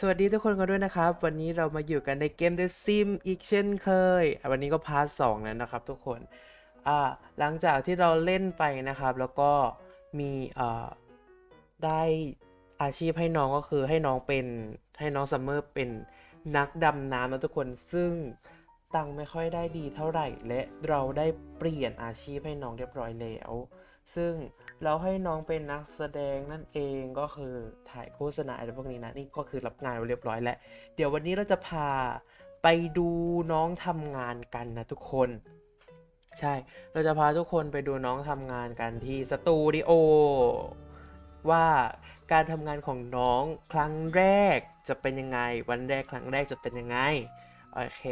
สวัสดีทุกคนกันด้วยนะครับ วันนี้เรามาอยู่กันในเกม The Sim อีกเช่นเคย วันนี้ก็พาร์ทสองแล้วนะครับทุกคนอ่าหลังจากที่เราเล่นไปนะครับ แล้วก็มีอ่าได้อาชีพให้น้องก็คือให้น้องเป็นให้น้องซัมเมอร์เป็นนักดำน้ำนะทุกคนซึ่งตังไม่ค่อยได้ดีเท่าไหร่ และเราได้เปลี่ยนอาชีพให้น้องเรียบร้อยแล้ว ซึ่งเราให้น้องเป็นนักแสดงนั่นเองก็คือถ่ายโฆษณาอะไรพวกนี้นะนี่ก็คือรับงานเรียบร้อยแล้ว เดี๋ยววันนี้เราจะพาไปดูน้องทำงานกันนะทุกคน ใช่ เราจะพาทุกคนไปดูน้องทำงานกันที่สตูดิโอว่าการทำงานของน้องครั้งแรกจะเป็นยังไง วันแรกครั้งแรกจะเป็นยังไง โอเค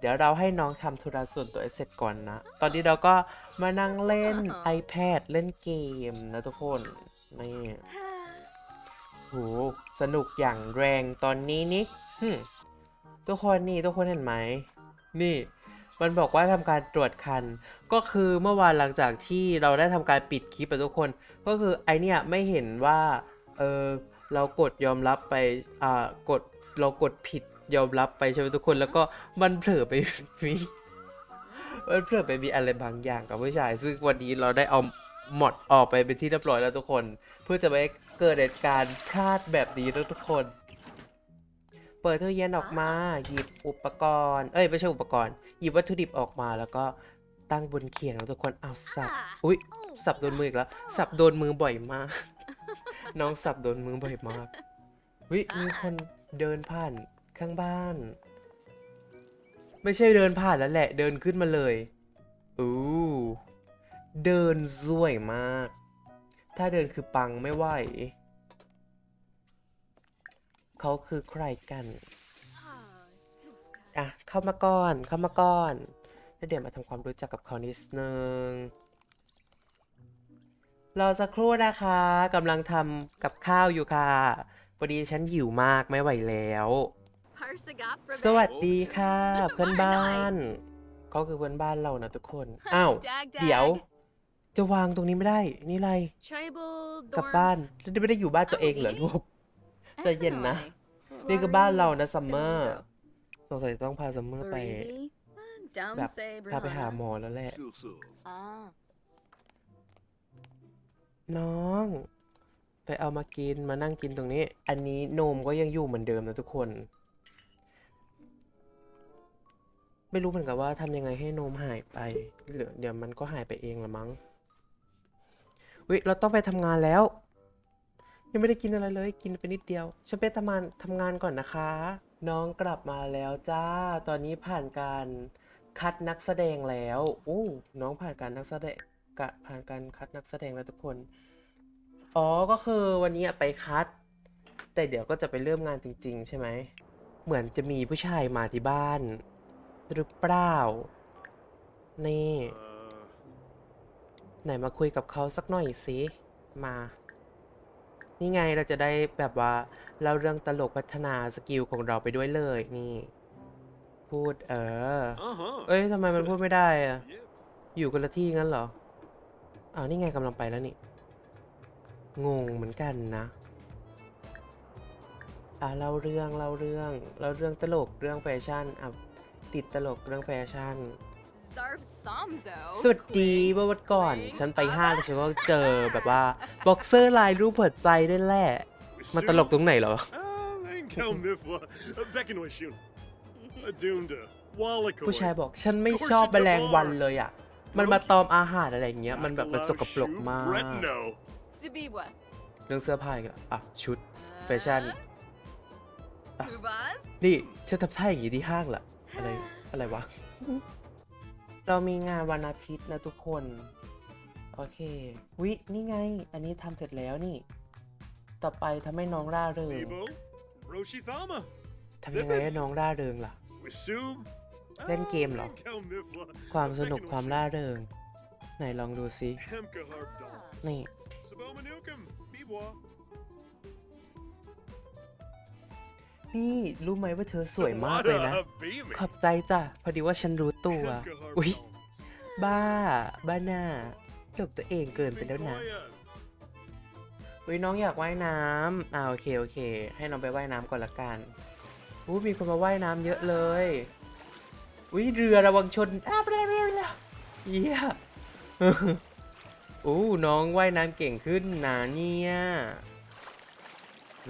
เดี๋ยวเราให้น้องทำธุระส่วนตัวให้เสร็จก่อนนะ ตอนนี้เราก็มานั่งเล่น iPad เล่นเกมนะทุกคน นี่โหสนุกอย่างแรงตอนนี้นี่หึทุกคนนี่ทุกคนเห็นไหม นี่ มันบอกว่าทำการตรวจคัน ก็คือเมื่อวานหลังจากที่เราได้ทำการปิดคลิปไปทุกคน ก็คือไอเนี่ยไม่เห็นว่า เออเรากดยอมรับไป อ่า กดเรากดผิด ยอมรับไปใช่ไหมทุกคนแล้วก็มันเผลอไปมีมันเผลอไปมีอะไรบางอย่างกับผู้ชาย ซึ่งวันนี้เราได้เอาหมดออกไปเป็นที่เรียบร้อยแล้วทุกคน เพื่อจะไม่ให้เกิดเหตุการณ์พลาดแบบนี้นะทุกคน เปิดตู้เย็นออกมา หยิบอุปกรณ์ เอ้ยไม่ใช่อุปกรณ์ หยิบวัตถุดิบออกมาแล้วก็ตั้งบนเขียงแล้วทุกคนเอาสับ อุ๊ยสับโดนมืออีกแล้ว สับโดนมือบ่อยมาก น้องสับโดนมือบ่อยมากวิมีคนเดินผ่าน ข้างบ้าน ไม่ใช่เดินผ่านแล้วแหละ เดินขึ้นมาเลยอู้เดินสวยมาก ถ้าเดินคือปังไม่ไหว เขาคือใครกัน อะ เข้ามาก่อน เข้ามาก่อน แล้วเดี๋ยวมาทำความรู้จักกับเขานิดนึงรอสักครู่นะคะกำลังทำกับข้าวอยู่ค่ะพอดีฉันหิวมากไม่ไหวแล้ว สวัสดีค่ะเพื่อนบ้านเขาคือเพื่อนบ้านเรานะทุกคน อ้าว เดี๋ยว จะวางตรงนี้ไม่ได้ นี่อะไร กลับบ้านแล้วไม่ได้อยู่บ้านตัวเองเหรอลูกใจเย็นนะ นี่คือบ้านเรานะซัมเมอร์ สงสัยต้องพาซัมเมอร์ไปแบบพาไปหาหมอแล้วแหละ น้องไปเอามากินมานั่งกินตรงนี้ อันนี้นมก็ยังอยู่เหมือนเดิมนะทุกคน ไม่รู้เหมือนกันว่าทำยังไงให้นมหายไปหรือเดี๋ยวมันก็หายไปเองละมั้งวิเราต้องไปทำงานแล้ว ยังไม่ได้กินอะไรเลย กินไปนิดเดียวฉันไปทำงานทำงานก่อนนะคะ น้องกลับมาแล้วจ้า ตอนนี้ผ่านการคัดนักแสดงแล้วอู้น้องผ่านการนักแสดงกะผ่านการคัดนักแสดงแล้วทุกคน อ๋อก็คือวันนี้ไปคัด แต่เดี๋ยวก็จะไปเริ่มงานจริง ๆ ใช่ไหม เหมือนจะมีผู้ชายมาที่บ้าน หรือเปล่า นี่ ไหนมาคุยกับเขาสักหน่อยสิมา นี่ไงเราจะได้แบบว่าเล่าเรื่องตลกพัฒนาสกิลของเราไปด้วยเลยนี่ พูดเออ เอ้ยทำไมมันพูดไม่ได้อะอยู่คนละที่งั้นเหรออ้าวนี่ไงกำลังไปแล้วนี่ งงเหมือนกันนะอะเล่าเรื่องเล่าเรื่องเล่าเรื่องตลกเรื่องแฟชั่นอะ ติดตลกเรื่องแฟชั่น สวัสดีเมื่อวันก่อน ฉันไปห้างฉันก็เจอแบบว่าบ็อกเซอร์ลายรูปหัวใจด้วยแหละ มันตลกตรงไหนเหรอ ผู้ชายบอกฉันไม่ชอบแมลงวันเลยอะ มันมาตอมอาหารอะไรอย่างเงี้ย มันแบบมันสกปรกมาก เรื่องเสื้อผ้าอีกแล้วอะชุดแฟชั่น นี่ฉันทำท่าอย่างนี้ที่ห้างเหร ออะไรอะไรวะ เรามีงานวันอาทิตย์นะทุกคน โอเค วินี่ไง อันนี้ทำเสร็จแล้วนี่ ต่อไปทำให้น้องร่าเริงทำยังไงให้น้องร่าเริงล่ะเล่นเกมเหรอ ความสนุกความร่าเริง ไหนลองดูซิ นี่ นี่รู้ไหมว่าเธอสวยมากเลยนะ ขอบใจจ้ะ พอดีว่าฉันรู้ตัว อุ๊ย บ้า บ้าหน้าหลบตัวเองเกินไปแล้วนะเวอุ้ยน้องอยากว่ายน้ำอ่าโอเคโอเค ให้น้องไปว่ายน้ำก่อนละกันอู้มีคนมาว่ายน้ำเยอะเลย อุ้ยเรือระวังชนอ้าวเรือเรือเรือเยี่ยอู้น้องว่ายน้ำเก่งขึ้นนะเนี่ย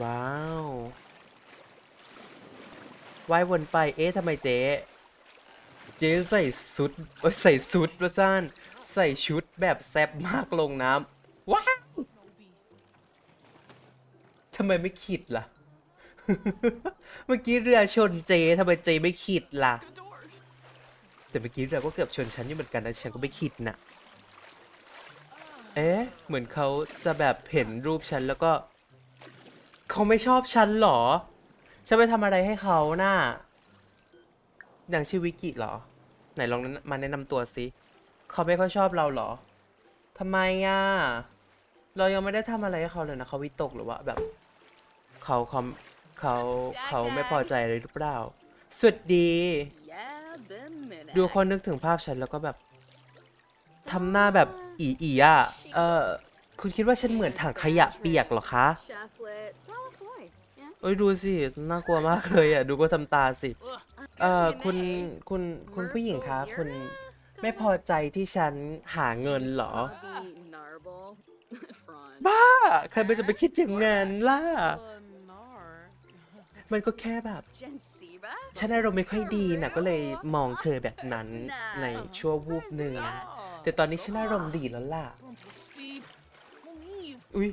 ว้าว ว่ายวนไป เอ๊ะทำไมเจ๊ เจ๊ใส่สุดใส่สุดประสาน ใส่ชุดแบบแซบมากลงน้ำว้าวทำไมไม่ขิดล่ะ เมื่อกี้เรือชนเจทำไมเจไม่ขิดล่ะ แต่เมื่อกี้เรือก็เกือบชนฉันอยู่เหมือนกันนะฉันก็ไม่ขิดน่ะเอ๊ะ เหมือนเขาจะแบบเห็นรูปฉันแล้วก็ เขาไม่ชอบฉันหรอ ฉันไปทำอะไรให้เขาน่ะ อย่างชื่อวิกิเหรอ ไหนลองมาแนะนำตัวสิเขาไม่ค่อยชอบเราเหรอทำไมอะ เรายังไม่ได้ทำอะไรให้เขาเลยนะเขาวิตกหรือว่าแบบเขาเขาเขาเขาไม่พอใจเลยหรือเปล่าสวัสดี ดูเขานึกถึงภาพฉันแล้วก็แบบทำหน้าแบบอีอีอะ เออ คุณคิดว่าฉันเหมือนถังขยะเปียกหรอคะ เอ้ยดูสิน่ากลัวมากเลยอะดูก็ทำตาสิ เออคุณ Renee. คุณคุณผู้หญิงคะ Myrtle คุณ Vera? ไม่พอใจที่ฉันหาเงินเหรอ Bobby Narble. Front. บ้า ใครมันจะไปคิดอย่างนั้นล่ะ มันก็แค่แบบ Jen Seba? ฉันอารมณ์ไม่ค่อยดีนะก็เลยมองเธอแบบนั้นในชั่ววูบหนึ่ง แต่ตอนนี้ฉันอารมณ์ดีแล้วล่ะ อุ๊ย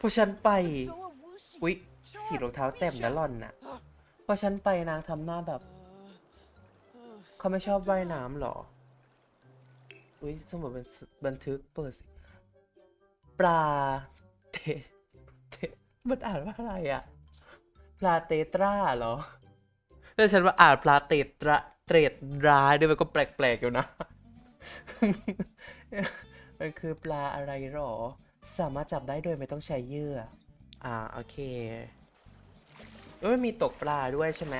พอฉันไป อุ๊ย สีรองเท้าแจ่มนะหล่อนน่ะพอฉันไปนางทำหน้าแบบ เขาไม่ชอบว่ายน้ำหรอ อุ๊ยสมุดบันทึกบันทึกเปิดสิปลาเตเตมันอ่านว่าอะไรอะปลาเตตราเหรอแล้วฉันว่าอ่านปลาเตตราเตรดราด้วยมันก็แปลกๆอยู่นะ มันคือปลาอะไรหรอ สามารถจับได้โดยไม่ต้องใช้เหยื่อ อ่าโอเคเอ้ยมีตกปลาด้วยใช่ไหม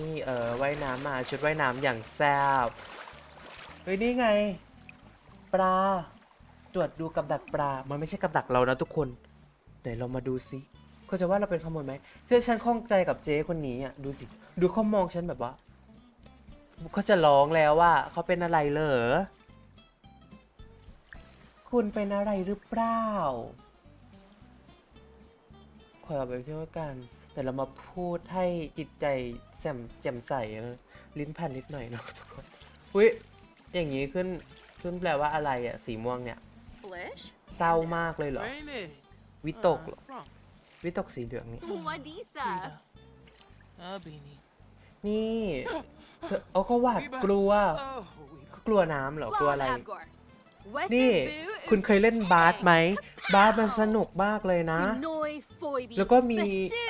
นี่เออว่ายน้ำมาชุดว่ายน้ำอย่างแซ่บเฮ้ยนี่ไง ปลา ตรวจดูกับดักปลา มันไม่ใช่กับดักเรานะทุกคนไหนเรามาดูซิเขาจะว่าเราเป็นขโมยไหมเชื่อฉันข้องใจกับเจ๊คนนี้อะดูสิ ดูเขามองฉันแบบว่าเขาจะร้องแล้วว่าเขาเป็นอะไรเหรอคุณเป็นอะไรหรือเปล่า ขอเอาไปเที่ยวกัน แต่เรามาพูดให้จิตใจแจ่มแจ่มใสนะลิ้นพันนิดหน่อยเนาะทุกคนอุ้ยอย่างนี้ขึ้นขึ้นแปลว่าอะไรอะสีม่วงเนี่ย Flish? เศร้ามากเลยเหรอ Rainy. วิตกเหรอ วิตกสีเหลืองนี่ Wadisa. Uh, beanie. นี่เธอเอาเขาหวาดกลัว Oh, เขากลัวน้ำเหรอ กลัวอะไร Abgor. นี่ คุณเคยเล่นบาสไหม บาสมันสนุกมากเลยนะ Noi Foibi. แล้วก็มี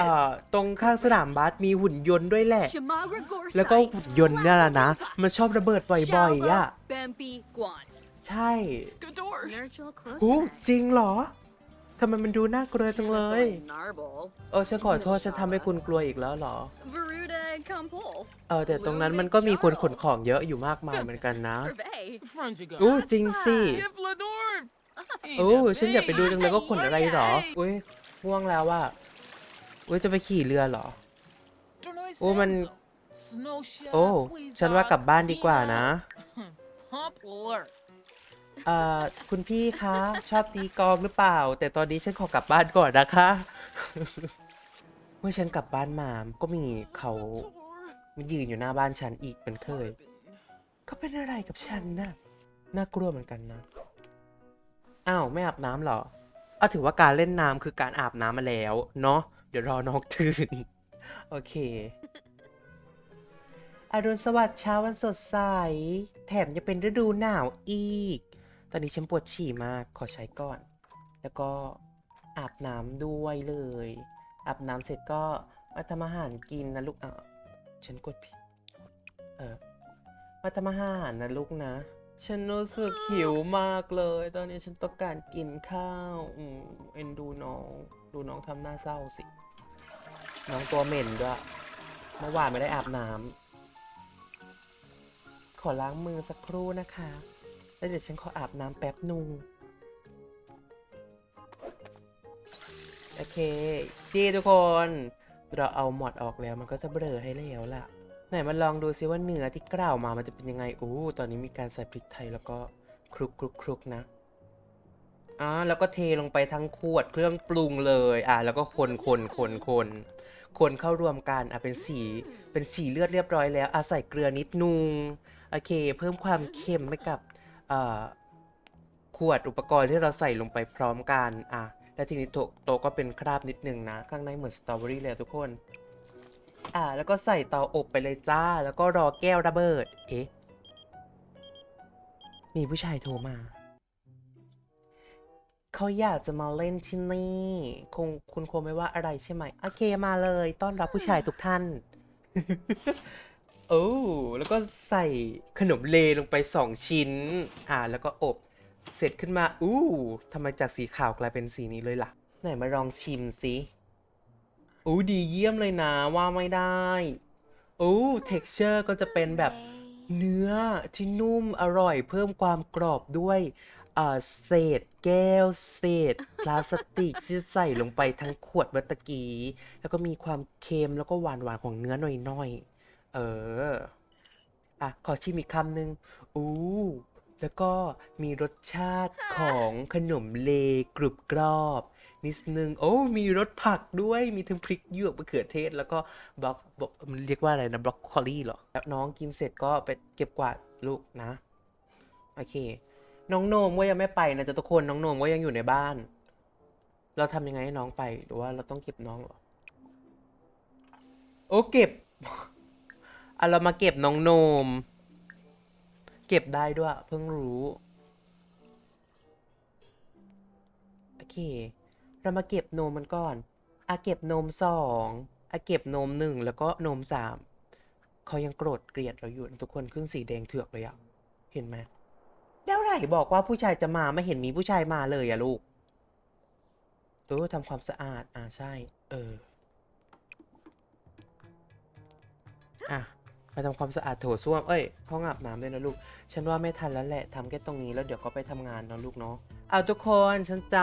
เอ่อตรงข้างสนามบาสมีหุ่นยนต์ด้วยแหละ Shamagra Gorsai. แล้วก็หุ่นยนต์เนี่ยแหละนะ มันชอบระเบิดบ่อยๆอะ Bempi Guans. ใช่ Skador. Nurgle หู Close. จริงเหรอ ทำไมมันดูน่ากลัวจังเลย Narble. เออฉันขอโทษฉันทำให้คุณกลัวอีกแล้วเหรอ Veruda Compol. เออแต่ตรงนั้นมันก็มีคนขนของเยอะอยู่มากมายเหมือนกันนะ Hervey. Front you อู้ go. จริงสิ Give Lenore. โอ้ฉันอยากไปดูจังเลยว่าขนอะไรเหรอ อุ้ยง่วงแล้วว่าอุ้ยจะไปขี่เรือเหรอโอ้มัน โอ้ ฉันว่ากลับบ้านดีกว่านะ Hump alert. เอ่อคุณพี่คะ ชอบตีกลองหรือเปล่า แต่ตอนนี้ฉันขอกลับบ้านก่อนนะคะ เมื่อฉันกลับบ้านมาก็มีเขามายืนอยู่หน้าบ้านฉันอีกเหมือนเคย เขาเป็นอะไรกับฉันน่ะน่ากลัวเหมือนกันนะ อ้าวไม่อาบน้ำเหรอเอาถือว่าการเล่นน้ำคือการอาบน้ำมาแล้ว เนาะเดี๋ยวรอน้องตื่น โอเค อรุณสวัสดิ์เช้าวันสดใส แถมยังเป็นฤดูหนาวอีก ตอนนี้ฉันปวดฉี่มากขอใช้ก่อน แล้วก็อาบน้ำด้วยเลย อาบน้ำเสร็จก็มาทำอาหารกินนะลูกอะฉันกดผิดเออมาทำอาหารนะลูกนะ ฉันรู้สึกหิวมากเลย ตอนนี้ฉันต้องการกินข้าวอืมเอ็นดูน้อง ดูน้องทำหน้าเศร้าสิ น้องตัวเหม็นด้วยเมื่อวานไม่ได้อาบน้ำขอล้างมือสักครู่นะคะ แล้วเดี๋ยวฉันขออาบน้ำแป๊บนึงโอเคดีทุกคน เราเอาหมอดออกแล้วมันก็จะเบลอให้แล้วล่ะ ไหนมาลองดูซิว่าเนื้อที่กล่าวมามันจะเป็นยังไงอู้ตอนนี้มีการใส่พริกไทยแล้วก็คลุกคลุกคลุกนะอ่าแล้วก็เทลงไปทั้งขวดเครื่องปรุงเลย อ่า แล้วก็คนคนคนคนคนเข้ารวมกัน อะ เป็นสี เป็นสีเลือดเรียบร้อยแล้ว อะ ใส่เกลือนิดนึง โอเค เพิ่มความเค็มให้กับ ขวดอุปกรณ์ที่เราใส่ลงไปพร้อมกันอะแล้วทีนี้โตะโตะก็เป็นคราบนิดนึงนะ ข้างในเหมือนสตรอเบอรี่เลยทุกคน อ่า แล้วก็ใส่เตาอบไปเลยจ้า แล้วก็รอแก้วระเบิด เอ๊ะ มีผู้ชายโทรมา เขาอยากจะมาเล่นที่นี่ คงคุณคงไม่ว่าอะไรใช่ไหม โอเคมาเลย ต้อนรับผู้ชายทุกท่าน โอ้แล้วก็ใส่ขนมเลลงไปสองชิ้น อ่า แล้วก็อบ เสร็จขึ้นมา อู้ทำไมจากสีขาวกลายเป็นสีนี้เลยล่ะ ไหนมาลองชิมสิอู้ดีเยี่ยมเลยนะ ว่าไม่ได้อู้ texture ก็จะเป็นแบบเนื้อที่นุ่มอร่อยเพิ่มความกรอบด้วยอ่าเศษแก้ว เศษพลาสติกที่ใส่ลงไปทั้งขวดเมื่อตะกี้ แล้วก็มีความเค็มแล้วก็หวานหวานๆของเนื้อหน่อยๆ เออ อะ ขอชิมอีกคำหนึ่งอู้ แล้วก็มีรสชาติของขนมเลกรุบกรอบ นิดนึง โอ้ มีรสผักด้วย มีทั้งพริกหยวกมะเขือเทศ แล้วก็บล็อกบล็อกมันเรียกว่าอะไรนะ บล็อกโคลี่เหรอ แล้วน้องกินเสร็จก็ไปเก็บกวาดลูกนะ โอเค น้องโนมก็ยังไม่ไปนะจ๊ะทุกคน น้องโนมก็ยังอยู่ในบ้าน เราทำยังไงให้น้องไป หรือว่าเราต้องเก็บน้องเหรอ โอ้เก็บ อะเรามาเก็บน้องโนม เก็บได้ด้วย เพิ่งรู้ โอเค เรามาเก็บนมมันก่อนอาเก็บนมสองอาเก็บนมหนึ่งแล้วก็นมสามเขายังโกรธเกลียดเราอยู่ทุกคนขึ้นสีแดงเถือกเลยอะเห็นไหมแล้วไหนบอกว่าผู้ชายจะมาไม่เห็นมีผู้ชายมาเลยอะลูกเออทำความสะอาด อ่าใช่ เออ อะ ไปทำความสะอาดโถส้วม เอ้ย ห้องอาบน้ำด้วยนะลูก ฉันว่าไม่ทันแล้วแหละทำแค่ตรงนี้แล้วเดี๋ยวก็ไปทำงานนะลูกเนาะ เอาทุกคนฉันจ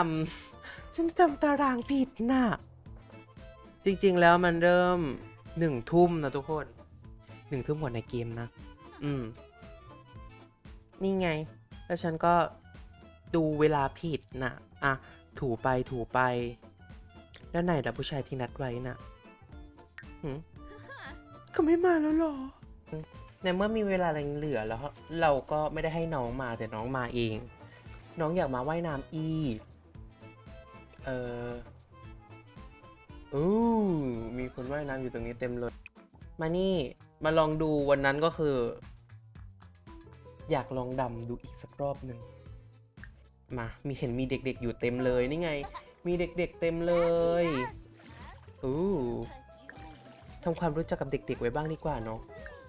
ำฉันจำตารางผิดน่ะ จริงๆแล้วมันเริ่มหนึ่งทุ่มนะทุกคนหนึ่งทุ่มกว่าในเกมนะ อืม นี่ไง แล้วฉันก็ดูเวลาผิดน่ะ อะ ถูไปถูไป แล้วไหนล่ะผู้ชายที่นัดไว้น่ะหืมเขาไม่มาแล้วหรอ ในเมื่อมีเวลาเหลือแล้วเราก็ไม่ได้ให้น้องมาแต่น้องมาเอง น้องอยากมาว่ายน้ำอีกเอออู้มีคนว่ายน้ำอยู่ตรงนี้เต็มเลย มานี่มาลองดูวันนั้นก็คือ อยากลองดำดูอีกสักรอบหนึ่งมา มีเห็นมีเด็กๆอยู่เต็มเลยนี่ไง มีเด็กๆเต็มเลยอู้ทำความรู้จักกับเด็กๆไว้บ้างดีกว่าเนาะ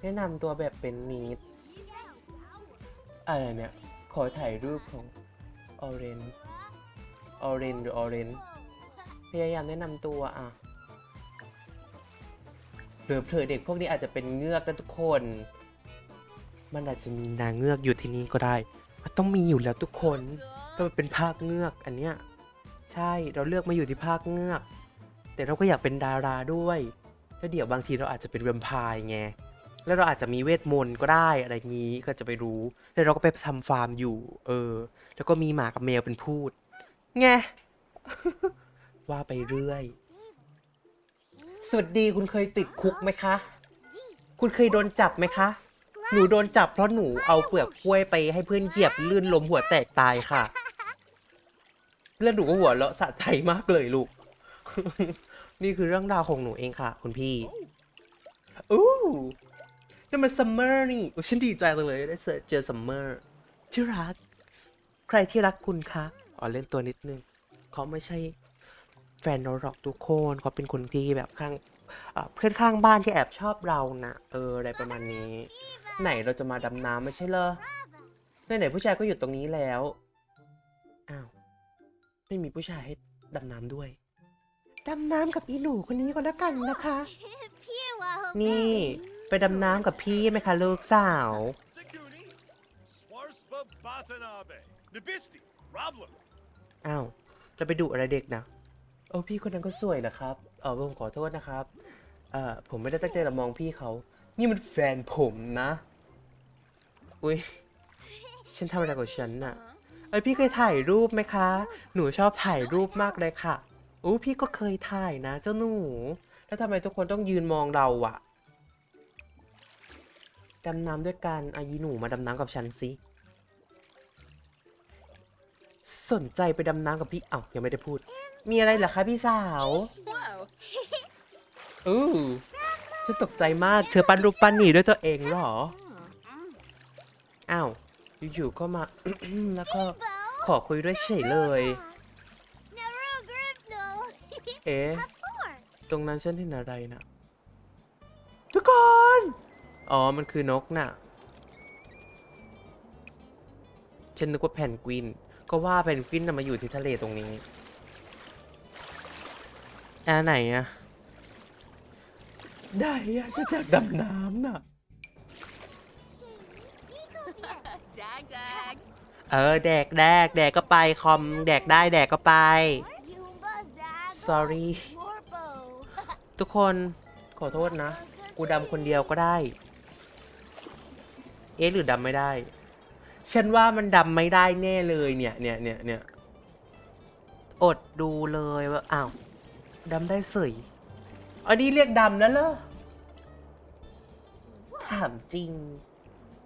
แนะนำตัวแบบเป็นมีดอะไรเนี่ย ขอถ่ายรูปของออเรนออเรนหรือออเรนพยายามแนะนำตัวอะหรือเผื่อเด็กพวกนี้อาจจะเป็นเงือกนะทุกคน มันอาจจะมีนางเงือกอยู่ที่นี่ก็ได้ มันต้องมีอยู่แล้วทุกคนก็มันเป็นภาคเงือกอันเนี้ย ใช่เราเลือกมาอยู่ที่ภาคเงือก แต่เราก็อยากเป็นดาราด้วย แล้วเดี๋ยวบางทีเราอาจจะเป็นแวมไพร์ไง แล้วเราอาจจะมีเวทมนต์ก็ได้อะไรงี้ก็จะไปรู้ แล้วเราก็ไปทำฟาร์มอยู่ เออ แล้วก็มีหมากับแมวเป็นพูดไง ว่าไปเรื่อย สวัสดีคุณเคยติดคุกไหมคะ คุณเคยโดนจับไหมคะ หนูโดนจับเพราะหนูเอาเปลือกกล้วยไปให้เพื่อนเหยียบลื่นล้มหัวแตกตายค่ะ แล้วหนูก็หัวเราะสะใจมากเลยลูก นี่คือเรื่องราวของหนูเองค่ะ คุณพี่อู้ นี่มันซัมเมอร์นี่อุ๊ยฉันดีใจจังเลยได้เจอเจอซัมเมอร์ที่รัก ใครที่รักคุณคะอ๋อเล่นตัวนิดนึงเขาไม่ใช่แฟนเราหรอกทุกคนเขาเป็นคนที่แบบข้างเอ่อเพื่อนข้างบ้านที่แอบชอบเรานะเอออะไรประมาณนี้ ไหนเราจะมาดำน้ำไม่ใช่เหรอไหนๆผู้ชายก็อยู่ตรงนี้แล้วอ้าวไม่มีผู้ชายให้ดำน้ำด้วยดำน้ำกับอีหนูคนนี้ก็แล้วกันนะคะ นี่ ไปดำน้ำกับพี่ไหมคะลูกสาว อ้าวจะไปดุอะไรเด็กนะ โอ้พี่คนนั้นก็สวยนะครับเออผมขอโทษนะครับ เอ่อผมไม่ได้ตั้งใจจะมองพี่เขา นี่มันแฟนผมนะ อุ้ยฉันทำอะไรกับฉันน่ะเอ้ยพี่เคยถ่ายรูปไหมคะ หนูชอบถ่ายรูปมากเลยค่ะอู้พี่ก็เคยถ่ายนะ เจ้าหนู แล้วทำไมทุกคนต้องยืนมองเราอะ ดำน้ำด้วยกันอายีหนูมาดำน้ำกับฉันสิ สนใจไปดำน้ำกับพี่เอ้ายังไม่ได้พูด มีอะไรเหรอคะพี่สาว Whoa. อือฉันตกใจมากเธอปั้นรูปปั้นหนีด้วยตัวเองเหรอ อ้าว อยู่ๆก็มา แล้วก็ขอคุยด้วยเฉยเลย Naru Gripno. เอ๊ะ Four. ตรงนั้นฉันเห็นอะไรนะทุกคน อ๋อ มันคือนกน่ะ ฉันนึกว่าแพนกวิน ก็ว่าแพนกวินน่ะมาอยู่ที่ทะเลตรงนี้อ่าไหนอะได้อะฉันอยากดำน้ำน่ะ Dag dag. เออ แดกแดกแดกก็ไปคอม แดกได้แดกก็ไป Yumba Zag. sorry Morbo. ทุกคนขอโทษนะ กูดำคนเดียวก็ได้ เอ๊ะหรือดำไม่ได้ ฉันว่ามันดำไม่ได้แน่เลยเนี่ยเนี่ยเนี่ยเนี่ยอดดูเลยว่าอ้าวดำได้เสยอันนี้เรียกดำแล้วเหรอถามจริง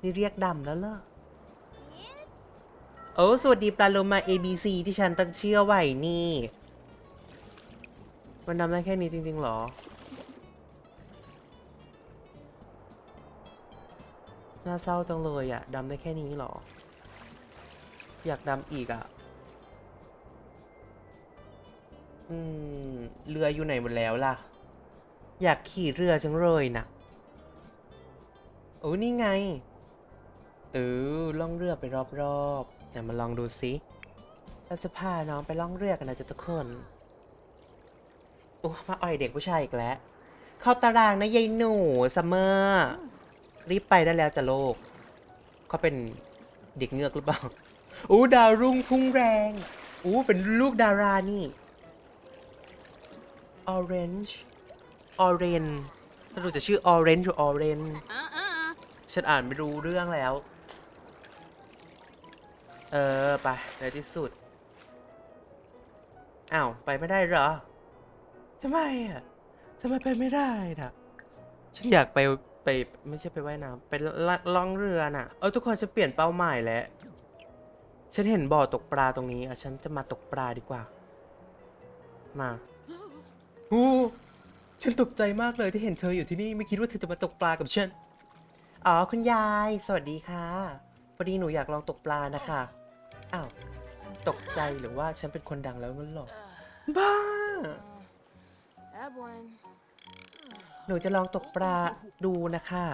นี่เรียกดำแล้วเหรอโอ้สวัสดีปลาโลมา ABC ที่ฉันตั้งเชื่อไว้นี่ มันดำได้แค่นี้จริงๆหรอ น่าเศร้าจังเลยอะดำได้แค่นี้หรอ อยากดำอีกอะอืม เรืออยู่ไหนหมดแล้วล่ะ อยากขี่เรือจังเลยนะโอ้นี่ไง เออล่องเรือไปรอบๆเดี๋ยวมาลองดูสิเราจะพาน้องไปล่องเรือกันนะจ๊ะทุกคนโอ้มาอ่อยเด็กผู้ชายอีกแล้ว เข้าตารางนะยายหนูซัมเมอร์ รีบไปได้แล้วจะโลก เขาเป็นเด็กเงือกหรือเปล่า อู้ดาวรุ่งพุ่งแรง อู้เป็นลูกดารานี่ Orange Orange ถ้ารู้จะชื่อ Orange หรือ Orange Uh uh. ฉันอ่านไม่รู้เรื่องแล้ว เออ ไปในที่สุด อ้าว ไปไม่ได้เหรอทำไมอะทำไมไปไม่ได้น่ะฉันอยากไป ไปไม่ใช่ไปว่ายน้ำไปละล่องเรือน่ะ เออทุกคนจะเปลี่ยนเป้าหมายแล้ว ฉันเห็นบ่อตกปลาตรงนี้อะฉันจะมาตกปลาดีกว่า มาอู้ฉันตกใจมากเลยที่เห็นเธออยู่ที่นี่ไม่คิดว่าเธอจะมาตกปลากับฉัน อ๋อคุณยาย สวัสดีค่ะพอดีหนูอยากลองตกปลานะคะอ้าวตกใจหรือว่าฉันเป็นคนดังแล้วมันหรอบ้า หนูจะลองตกปลาดูนะคะ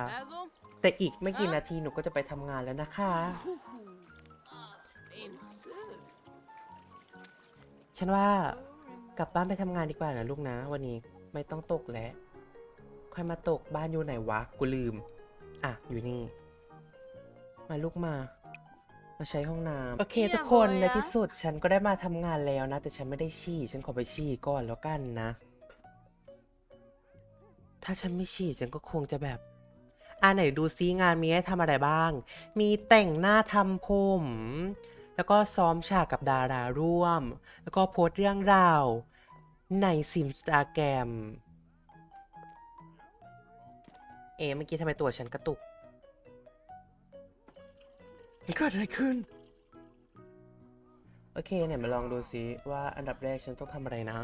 แต่อีกไม่กี่นาทีหนูก็จะไปทำงานแล้วนะคะ ฉันว่ากลับบ้านไปทำงานดีกว่านะลูกนะ วันนี้ไม่ต้องตกแล้วค่อยมาตกบ้านอยู่ไหนวะ กูลืม อะ อยู่นี่ มาลูกมา มาใช้ห้องน้ำโอเค ทุกคนในที่สุดฉันก็ได้มาทำงานแล้วนะ แต่ฉันไม่ได้ฉี่ ฉันขอไปฉี่ก่อนแล้วกันนะาฉันไม่ฉี่ฉันก็คงจะแบบ อ่าไหนดูซิงานมีให้ทำอะไรบ้าง มีแต่งหน้าทำผม แล้วก็ซ้อมฉากกับดาราร่วม แล้วก็โพสต์เรื่องราว ในซิมสตาแกรม เอ๊ะเมื่อกี้ทำไมตัวฉันกระตุกมันเกิดอะไรขึ้น โอเคเนี่ยมาลองดูซิว่าอันดับแรกฉันต้องทำอะไรนะ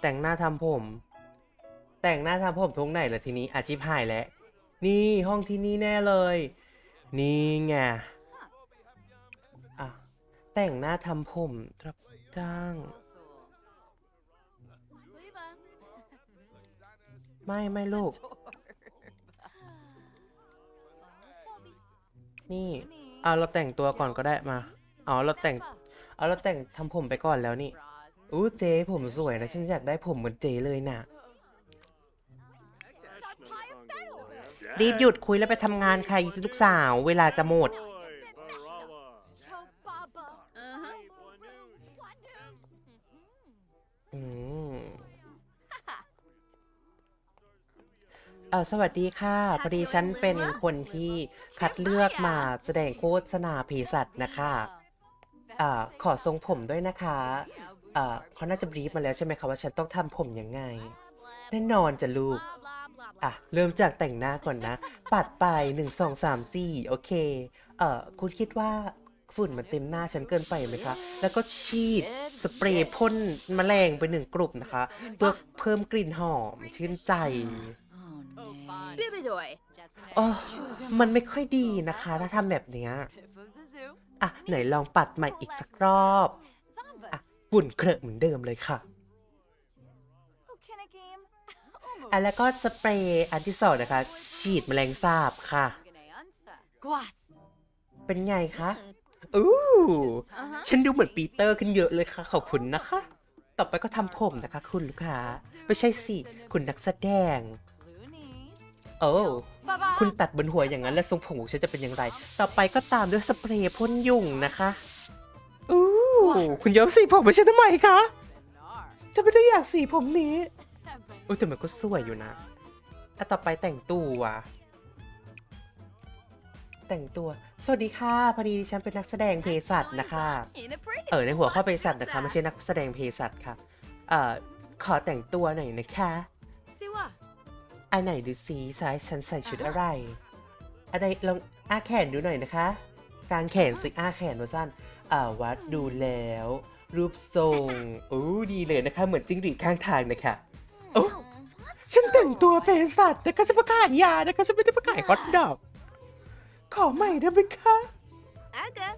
แต่งหน้าทำผม แต่งหน้าทำผมตรงไหนล่ะทีนี้อาชีพหายแล้ว นี่ห้องที่นี่แน่เลย นี่ไงอะแต่งหน้าทำผมรับจ้าง ไม่ไม่ลูก นี่เอาเราแต่งตัวก่อนก็ได้มาเอาเราแต่ง เอาเราแต่งทำผมไปก่อนแล้วนี่อู้เจผมสวยนะฉันอยากได้ผมเหมือนเจเลยน่ะ รีบหยุดคุยแล้วไปทำงานค่ะลูกสาวเวลาจะหมดเออสวัสดีค่ะพอดีฉันเป็นคนที่คัดเลือกมาแสดงโฆษณาเภสัตว์นะคะเอ่อขอทรงผมด้วยนะคะเอ่อเขาน่าจะรีบมาแล้วใช่ไหมคะว่าฉันต้องทำผมยังไง แน่นอนจะลูก อะ เริ่มจากแต่งหน้าก่อนนะ ปัดไปหนึ่งสองสามสี่โอเค เอ่อ คุณคิดว่าฝุ่นมันเต็มหน้าฉันเกินไปไหมคะ แล้วก็ฉีดสเปรย์พ่นแมลงไปหนึ่งกลุ่มนะคะ เพื่อเพิ่มกลิ่นหอมชื่นใจ Bibidoy. โอ้มันไม่ค่อยดีนะคะ ถ้าทำแบบเนี้ย อะ ไหนลองปัดใหม่อีกสักรอบ อะฝุ่นเครอะเหมือนเดิมเลยค่ะ อะแล้วก็สเปรย์อันที่สองนะคะ ฉีดแมลงสาบค่ะ เป็นไงคะอู้ Uh-huh. ฉันดูเหมือนปีเตอร์ขึ้นเยอะเลยค่ะ ขอบคุณนะคะ ต่อไปก็ทำผมนะคะ คุณลูกค้า ไม่ใช่สิ คุณนักแสดง โอ้คุณตัดบนหัวอย่างนั้น แล้วทรงผมของฉันจะเป็นอย่างไร ต่อไปก็ตามด้วยสเปรย์พ่นยุงนะคะอู้คุณย้อมสีผมไม่ใช่ทำไมคะ จะไม่ได้อยากสีผมนี้โอ้ยแต่มันก็สวยอยู่นะอะต่อไปแต่งตัวแต่งตัว สวัสดีค่ะ พอดีดิฉันเป็นนักแสดงเภสัชนะคะ เออในหัวข้อเภสัชนะคะ ไม่ใช่นักแสดงเภสัชค่ะ เอ่อ ขอแต่งตัวหน่อยนะคะอันไหนดูสีสายฉันใส่ชุดอะไร อันไหนลองอ้าแขนดูหน่อยนะคะ กางแขนสิอ้าแขนมาสั้นอ่าวัดดูแล้ว รูปทรง โอ้ดีเลยนะคะ เหมือนจิ้งหรีดข้างทางนะคะ โอ้ฉันแต่งตัวเภสัชแต่ก็จะประกาศยานะคะฉันไม่ได้ประกาศฮอตดอกขอใหม่ได้ไหมคะ Aga.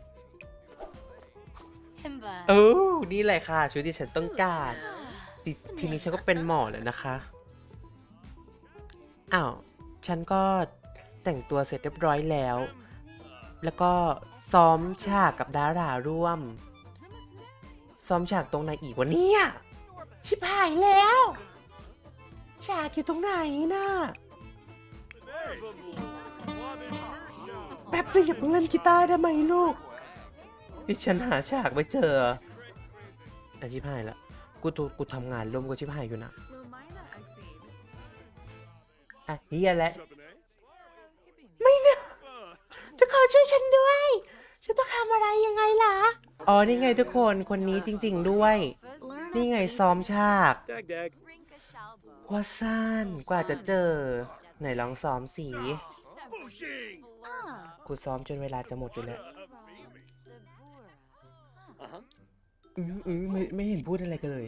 เออนี่แหละค่ะชุดที่ฉันต้องการทีทีนี้ฉันก็เป็นหมอแล้วนะคะอ้าวฉันก็แต่งตัวเสร็จเรียบร้อยแล้ว แล้วก็ซ้อมฉากกับดาราร่วม ซ้อมฉากตรงไหนอีกวะเนี่ย ชิบหายแล้ว ฉากอยู่ตรงไหนน่ะแป๊บนึงอย่าเพิ่งเล่นกีตาร์ได้ไหมลูกดิฉันหาฉากไม่เจออาชิบหายละกูตูกูทำงานร่วมกูชิบหายอยู่นะอะเฮียแล้วไม่นะจะขอช่วยฉันด้วย ฉันต้องทำอะไรยังไงล่ะ อ๋อ นี่ไงทุกคนคนนี้จริง ๆ ด้วย นี่ไงซ้อมฉาก Dag dag. ว่าสั้นกว่าจะเจอ ไหนลองซ้อมสี Bushing. กูซ้อมจนเวลาจะหมดอยู่แล้ว Uh huh. อืมอืมไม่ไม่เห็นพูดอะไรกันเลย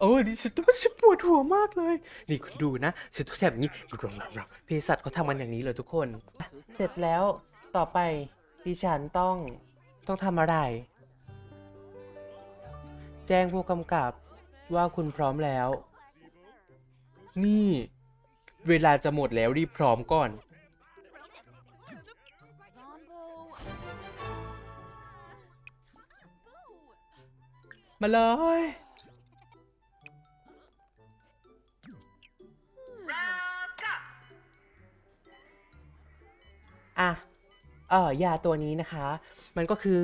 โอ้ยดิฉันต้องฉันปวดหัวมากเลย นี่คุณดูนะฉันต้องทำอย่างนี้รองรองรองเภสัชเขาทำกันอย่างนี้เลยทุกคนอะเสร็จแล้วต่อไปดิฉันต้องต้องทำอะไร แจ้งผู้กำกับว่าคุณพร้อมแล้ว นี่ เวลาจะหมดแล้วรีบพร้อมก่อน มาเลยอะเออยาตัวนี้นะคะ มันก็คือ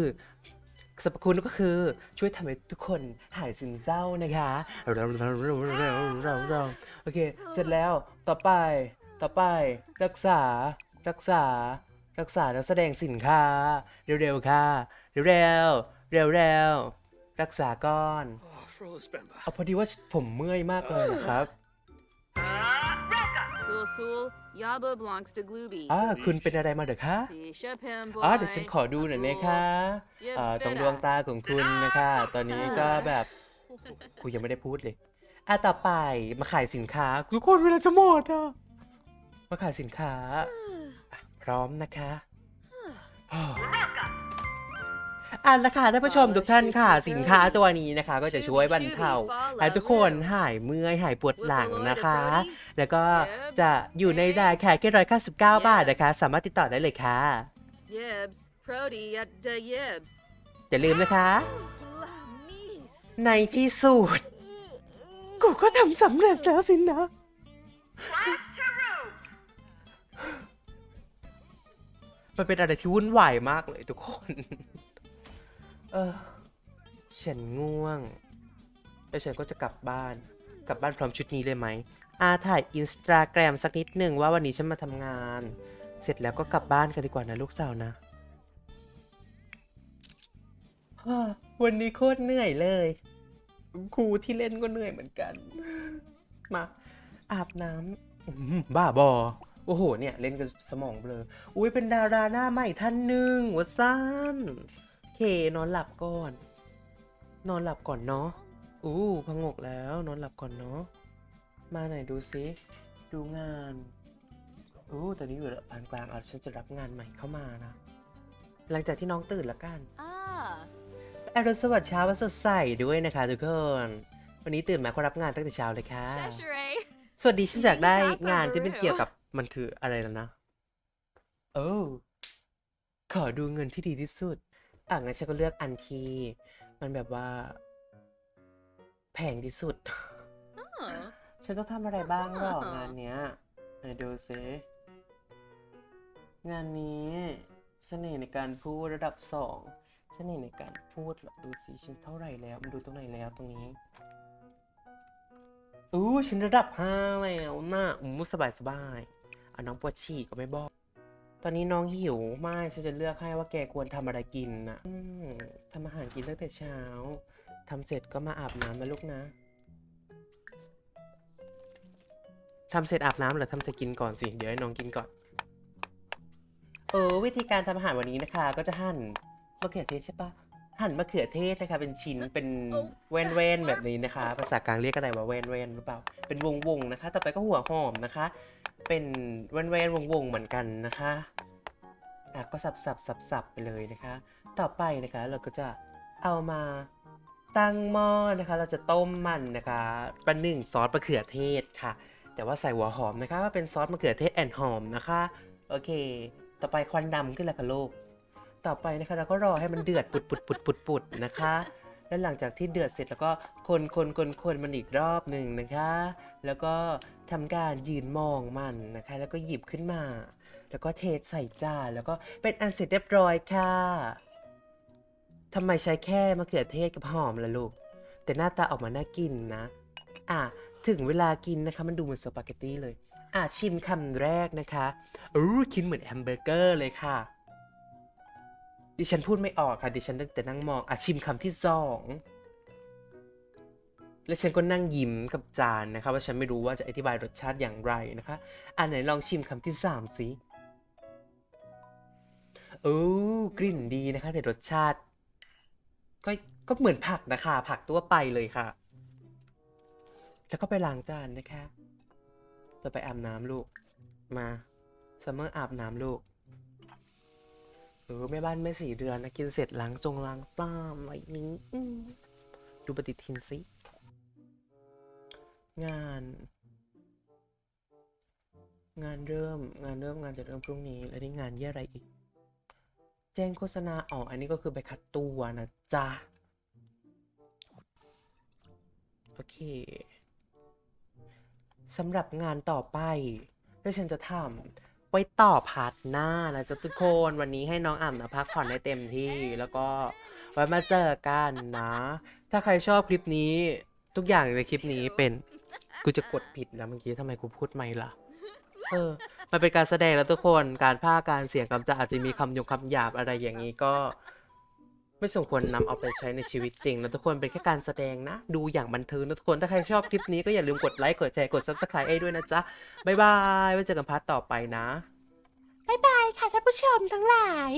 สรรพคุณก็คือช่วยทำให้ทุกคนหายซึมเศร้านะคะเราเราเราเราเราเราโอเค เสร็จแล้วต่อไปต่อไปรักษา รักษา รักษาแล้วแสดงสินค้า เร็วๆค่ะ เร็วๆเร็วๆรักษาก่อน Oh, Frolis Bemba. เอาพอดีว่าผมเมื่อยมากเลยนะครับ อ่าคุณเป็นอะไรมาเด้อคะ See, ship him, boy. อ๋อเดี๋ยวฉันขอดูหน่อยนะคะอ่าตรงดวงตาของคุณนะคะ ตอนนี้ก็แบบกูยังไม่ได้พูดเลยอะต่อไปมาขายสินค้าทุกคนเวลาจะหมดอะมาขายสินค้าอะพร้อมนะคะ อะละค่ะท่านผู้ชมทุกท่านค่ะ สินค้าตัวนี้นะคะ ก็จะช่วยบรรเทาให้ทุกคนหายเมื่อยหายปวดหลังนะคะ แล้วก็จะอยู่ในราคาแค่ร้อยเก้าสิบเก้าบาทนะคะ สามารถติดต่อได้เลยค่ะ Yibs. Prody at the Yibs. อย่าลืมนะคะ La Mies. ในที่สุดกูก็ทำสำเร็จแล้วสินะ มันเป็นอะไรที่วุ่นวายมากเลยทุกคน เออ ฉันง่วงแล้วฉันก็จะกลับบ้าน กลับบ้านพร้อมชุดนี้เลยไหม อาถ่ายอินสตาแกรมสักนิดหนึ่งว่าวันนี้ฉันมาทำงาน เสร็จแล้วก็กลับบ้านกันดีกว่านะลูกสาวนะฮ่าวันนี้โคตรเหนื่อยเลย ครูที่เล่นก็เหนื่อยเหมือนกัน มา อาบน้ำอื้อหือบ้าบอ โอ้โห เนี่ย เล่นกันสมองเบลอ อุ้ยเป็นดาราหน้าใหม่ท่านหนึ่งวะซันโอ เคนอนหลับก่อน นอนหลับก่อนเนาะ อู้พงกแล้ว นอนหลับก่อนเนาะ มาไหนดูซิ ดูงาน อู้ตอนนี้อยู่ปานกลางเอาฉันจะรับงานใหม่เข้ามานะ หลังจากที่น้องตื่นละกัน Ah. อรุณสวัสดิ์เช้าวันสดใสด้วยนะคะทุกคน วันนี้ตื่นมาก็รับงานตั้งแต่เช้าเลยค่ะ Cheshire. สวัสดีฉันอยากได้ยินดีต้อนรับงานที่เป็นเร็วเกี่ยวกับมันคืออะไรแล้วนะ โอ้ขอดูเงินที่ดีที่สุด อะงั้นฉันก็เลือกอันที่ มันแบบว่า แพงที่สุด Oh. ฉันต้องทำอะไรบ้างหรองานเนี้ยไหนดูซิงานนี้เสน่ห์ในการพูดระดับสองเสน่ห์ในการพูดเหรอดูสิฉันเท่าไหร่แล้ว มันดูตรงไหนแล้วตรงนี้อู้ฉันระดับห้าแล้วน่าอู้สบายสบายอะน้องปวดฉี่ก็ไม่บอก ตอนนี้น้องหิวมากฉันจะเลือกให้ว่าแกควรทำอะไรกินนะอืมทำอาหารกินตั้งแต่เช้าทำเสร็จก็มาอาบน้ำนะลูกนะทำเสร็จอาบน้ำหรือทำเสร็จกินก่อนสิ เดี๋ยวให้น้องกินก่อน เออ วิธีการทำอาหารวันนี้นะคะ ก็จะหั่นมะเขือเทศใช่ปะ หั่นมะเขือเทศนะคะเป็นชิ้นเป็นแว่นแว่นๆแบบนี้นะคะ ภาษากลางเรียกอะไรว่าแว่นแว่นๆหรือเปล่า เป็นวงวงๆนะคะ ต่อไปก็หัวหอมนะคะ เป็นแว่นแว่นวงวงๆเหมือนกันนะคะอะก็สับสับสับสับไปเลยนะคะ ต่อไปนะคะเราก็จะเอามาตั้งหม้อนะคะ เราจะต้มมันนะคะประหนึ่งซอสมะเขือเทศค่ะ แต่ว่าใส่หัวหอมนะคะว่าเป็นซอสมะเขือเทศแอนหอมนะคะ โอเค ต่อไปควันดำขึ้นแล้วค่ะลูก ต่อไปนะคะเราก็รอให้มันเดือดปุดปุดปุดปุดปุดนะคะ แล้วหลังจากที่เดือดเสร็จแล้วก็คนคนคนคนมันอีกรอบหนึ่งนะคะ แล้วก็ทำการยืนมองมันนะคะ แล้วก็หยิบขึ้นมา แล้วก็เทใส่จานแล้วก็เป็นอันเสร็จเรียบร้อยค่ะทำไมใช้แค่มะเขือเทศกับหอมล่ะลูก แต่หน้าตาออกมาน่ากินนะ อะ ถึงเวลากินนะคะ มันดูเหมือนสปาเกตตี้เลย อะ ชิมคำแรกนะคะ อู้กินเหมือนแฮมเบอร์เกอร์เลยค่ะ ดิฉันพูดไม่ออกค่ะดิฉันได้แต่นั่งมองอะชิมคำที่สองและฉันก็นั่งยิ้มกับจานนะคะว่าฉันไม่รู้ว่าจะอธิบายรสชาติอย่างไรนะคะอะไหนลองชิมคำที่สามสิโอ้กลิ่นดีนะคะ แต่รสชาติ ก็ก็เหมือนผักนะคะ ผักตัวไปเลยค่ะ แล้วก็ไปล้างจานนะคะเราไปอาบน้ำลูก มาซัมเมอร์อาบน้ำลูก เออแม่บ้านแม่สี่เดือนนะกินเสร็จล้างจงล้างจานอะไรนี้ดูปฏิทินสิงาน งานเริ่มงานเริ่มงานจะเริ่มพรุ่งนี้ แล้วนี่งานเยี่ยอะไรอีก แจ้งโฆษณาอ๋ออันนี้ก็คือไปคัดตัวนะจ๊ะ โอเคสำหรับงานต่อไปที่ฉันจะทำ ไว้ต่อพาร์ทหน้านะจ๊ะทุกคนวันนี้ให้น้องอ่ำนะพักผ่อนให้เต็มที่แล้วก็ไว้มาเจอกันนะ ถ้าใครชอบคลิปนี้ ทุกอย่างในคลิปนี้เป็นกูจะกดผิดแล้วเมื่อกี้ทำไมกูพูดไม่ล่ะ เออ มันเป็นการแสดงแล้วทุกคนการพากการเสียงคำจะอาจจะมีคำยงคำหยาบอะไรอย่างนี้ก็ ไม่สมควรนำเอาไปใช้ในชีวิตจริงนะทุกคนเป็นแค่การแสดงนะ ดูอย่างบันเทิงนะทุกคน ถ้าใครชอบคลิปนี้ก็อย่าลืมกดไลค์กดแชร์กด subscribe ไอ้ด้วยนะจ๊ะ บ๊ายบาย ไว้เจอกันพาร์ทต่อไปนะ บ๊ายบายค่ะท่านผู้ชมทั้งหลาย